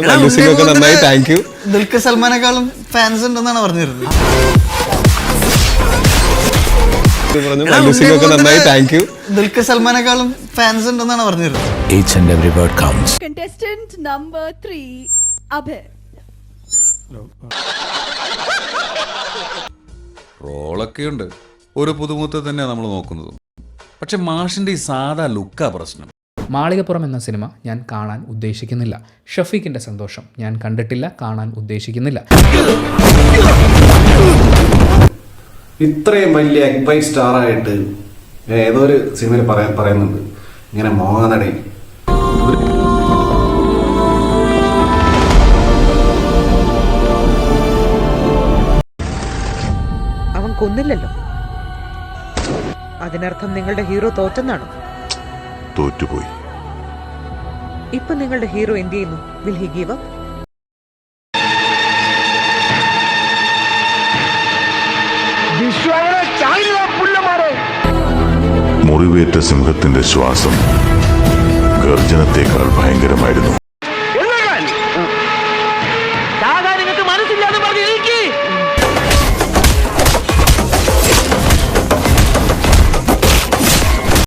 പറഞ്ഞു നന്നായി. Thank you Dulquer സൽമാനേക്കാളും ഫാൻസ് ഉണ്ടെന്നാണ് പറഞ്ഞിരുന്നത്. പറഞ്ഞു നന്നായി. താങ്ക് യു ദുൽഖർ സൽമാനേക്കാളും ഫാൻസ് ഉണ്ടെന്നാണ് പറഞ്ഞിരുന്നത്. Each and every word counts. Contestant number three, Abhay. റോളൊക്കെ ഉണ്ട് ഒരു പുതുമുഖത്തെ തന്നെയാണ് നമ്മൾ നോക്കുന്നത്. പക്ഷെ മാഷിന്റെ ഈ സാധാ ലുക്കാ പ്രശ്നം. മാളികപ്പുറം എന്ന സിനിമ ഞാൻ കാണാൻ ഉദ്ദേശിക്കുന്നില്ല. ഷഫീഖിന്റെ സന്തോഷം ഞാൻ കണ്ടിട്ടില്ല കാണാൻ ഉദ്ദേശിക്കുന്നില്ല. ഇത്രയും വലിയ എഗ് ബൈ സ്റ്റാർ ആയിട്ട് ഏതോ ഒരു സിനിമയിൽ പറയാൻ പറയുന്നുണ്ട്? ഇങ്ങനെ മോഹനടി. അവൻ കൊന്നില്ലല്ലോ. അതിനർത്ഥം നിങ്ങളുടെ ഹീറോ തോറ്റെന്നാണോ? തോറ്റുപോയി. ഇപ്പൊ നിങ്ങളുടെ ഹീറോ എന്ത് ചെയ്യുന്നു? വിൽ ഹി ഗീവ് അപ്പ് മുറിവേറ്റ സിംഹത്തിന്റെ ശ്വാസം ഗർജനത്തെക്കാൾ ഭയങ്കരമായിരുന്നു.